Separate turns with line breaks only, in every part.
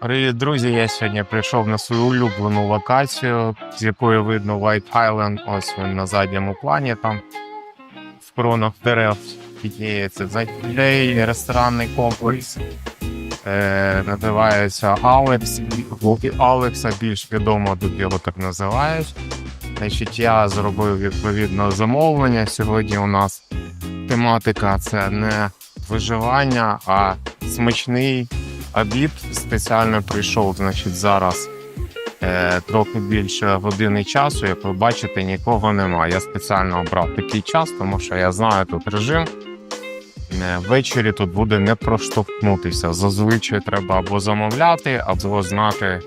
Привіт, друзі! Я сьогодні прийшов на свою улюблену локацію, з якої видно White Island. Ось він на задньому плані там в кронах дерев підніється. Цей ресторанний комплекс е, називається Алекс. Алекса більш відомо тут його так називають. Значить, я зробив відповідно замовлення. Сьогодні у нас тематика це не виживання, а смачний обід. Спеціально прийшов, значить, зараз е, трохи більше години часу. Як ви бачите, нікого немає. Я спеціально обрав такий час, тому що я знаю тут режим. Е, Ввечері тут буде не проштовхнутися. Зазвичай треба або замовляти, або знати,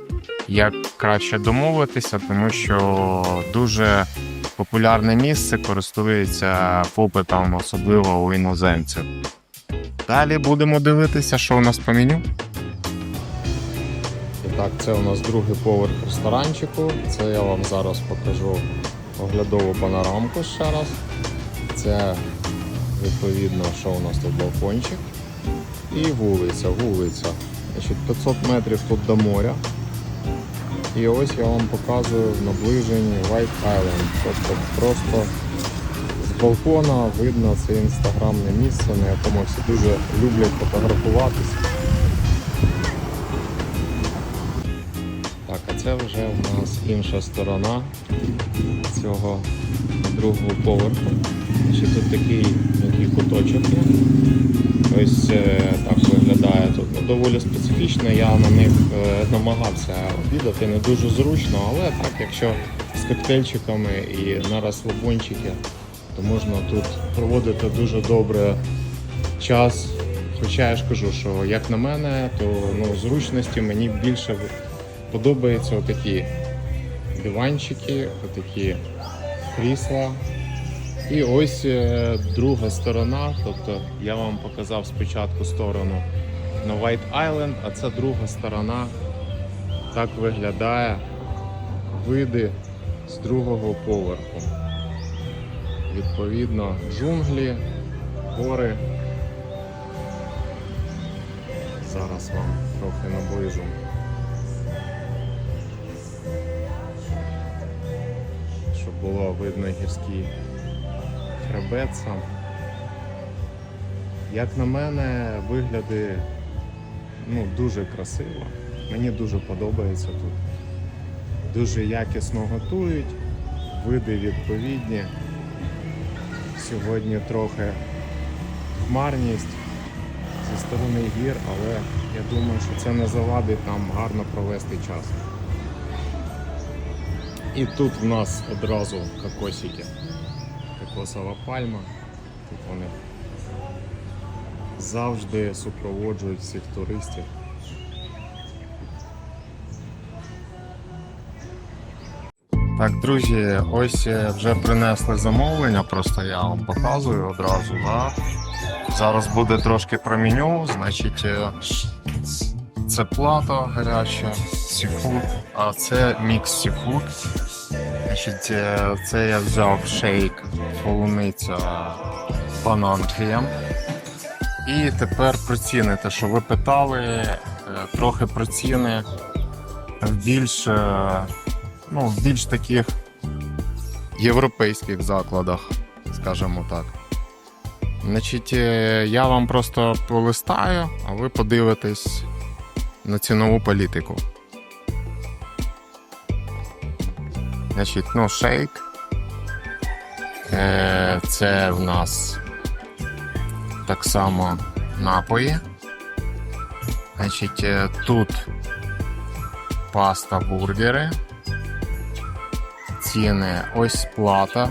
як краще домовитися, тому що дуже популярне місце користується попитом, особливо у іноземців. Далі будемо дивитися, що у нас по меню. Так, це у нас другий поверх ресторанчику. Це я вам зараз покажу оглядову панорамку ще раз. Це відповідно, що у нас тут балкончик. І вулиця, вулиця. Значить, 500 метрів тут до моря. І ось я вам показую в наближенні White Island. Тобто просто з балкона видно це інстаграмне місце, на якому всі дуже люблять фотографуватися. Це вже у нас інша сторона цього другого поверху. Ще тут такий який куточок є. Ось е, так виглядає тут. Ну, доволі специфічно. Я на них е, намагався обідати не дуже зручно, але так, якщо з коктейльчиками і на розслабончики, то можна тут проводити дуже добре час. Хоча я ж кажу, що як на мене, то ну, зручності мені більше подобаються отакі диванчики, отакі крісла. І ось е, друга сторона. Тобто я вам показав спочатку сторону на White Island, а це друга сторона. Так виглядає види з другого поверху. Відповідно, джунглі, гори. Зараз вам трохи наближу. Було видно гірський хребет сам. Як на мене, вигляди ну, дуже красиво. Мені дуже подобається тут. Дуже якісно готують, види відповідні. Сьогодні трохи хмарність зі сторони гір, але я думаю, що це не завадить нам гарно провести час. І тут в нас одразу кокосики. Кокосова пальма. Тут вони завжди супроводжують всіх туристів. Так, друзі, ось е, вже принесли замовлення, просто я вам показую одразу. Да? Зараз буде трошки про меню, значить, е, це плата гаряча, сіфуд, а це мікс сіфуд. Значить, е, це я взяв шейк, полуниця, банан. І тепер про ціни, те, що ви питали, е, трохи про ціни в більш, е, ну, в більш таких європейських закладах, скажімо так. Значить, я вам просто полистаю, а ви подивитесь на цінову політику. Значить, ну, шейк. Е, Це в нас так само напої. Значить, е, тут паста бургери. Ціни ось плата.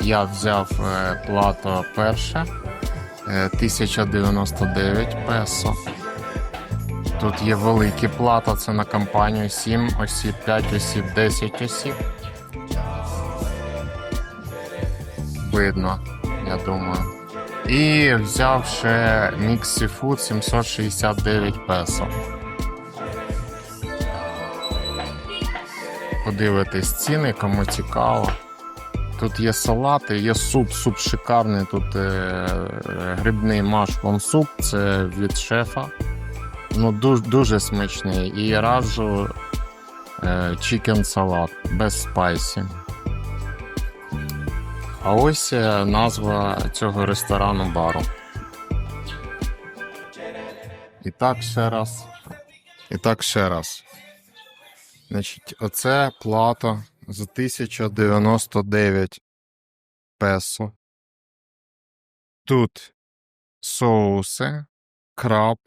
Я взяв е, плата перша. е, 1099 песо. Тут є великі плата, це на компанію 7 осіб, 5 осіб, 10 осіб. Видно, я думаю. І взяв ще мікс Seafood 769 песо. Подивитись ціни, кому цікаво. Тут є салати, є суп, суп шикарний. Тут е, е, грибний машрум суп, це від шефа. Ну, дуже, дуже смачний. І раджу чікен салат без спайсі. А ось е, назва цього ресторану бару. І так ще раз. І так ще раз. Значить, оце плата за 1099 песо. Тут соуси, краб,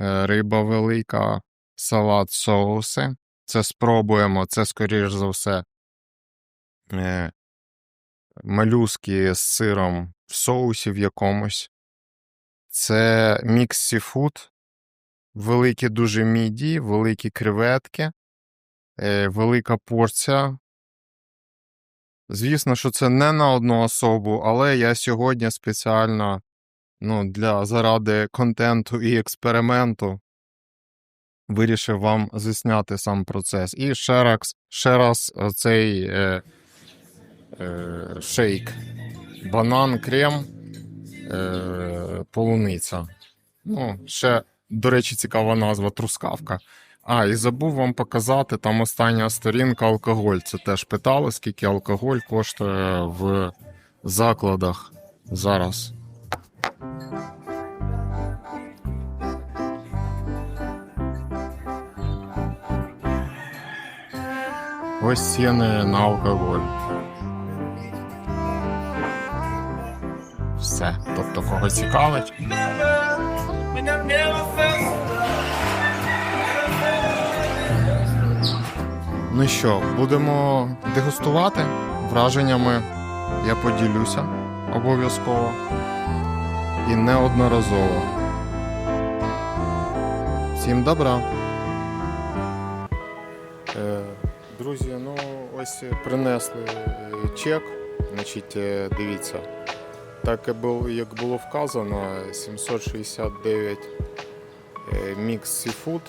е, риба велика, салат соуси. Це спробуємо. Це, скоріш за все, е, малюски з сиром в соусі в якомусь. Це мікс сіфуд, великі дуже міді, великі креветки, е, велика порція. Звісно, що це не на одну особу, але я сьогодні спеціально ну, для заради контенту і експерименту вирішив вам засняти сам процес. І ще раз, ще раз цей е, е, шейк. Банан, крем, е, полуниця. Ну, ще, до речі, цікава назва трускавка. А, і забув вам показати, там остання сторінка алкоголь. Це теж питали, скільки алкоголь коштує в закладах зараз. Ось ціни на алкоголь. Все. Тобто, кого цікавить, Ну що, будемо дегустувати враженнями. Я поділюся обов'язково і неодноразово. Всім добра. Е, друзі, ну ось принесли е, чек. Значить, е, дивіться. Так як було вказано, 769 е, мікс сіфуд.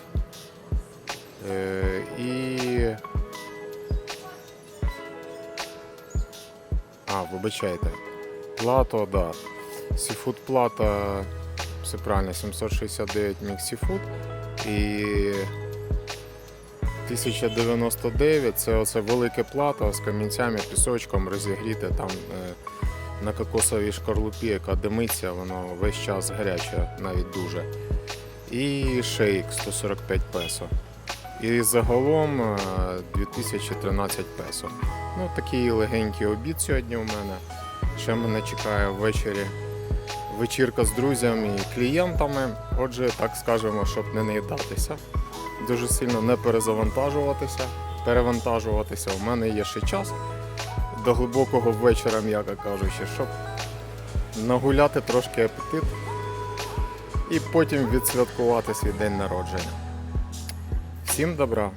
Е, і. А, вибачайте. Плато, да. Сіфуд плата, все правильно, 769 мікс сіфуд. І 1099 це оце велике плато з камінцями, пісочком розігріте там е, на кокосовій шкарлупі, яка димиться, воно весь час гаряче, навіть дуже. І шейк 145 песо. І загалом е, 2013 песо. Ну, такий легенький обід сьогодні у мене. Ще мене чекає ввечері вечірка з друзями і клієнтами. Отже, так скажемо, щоб не наїдатися. Дуже сильно не перезавантажуватися, перевантажуватися. У мене є ще час до глибокого вечора, м'яко кажучи, щоб нагуляти трошки апетит і потім відсвяткувати свій день народження. Всім добра!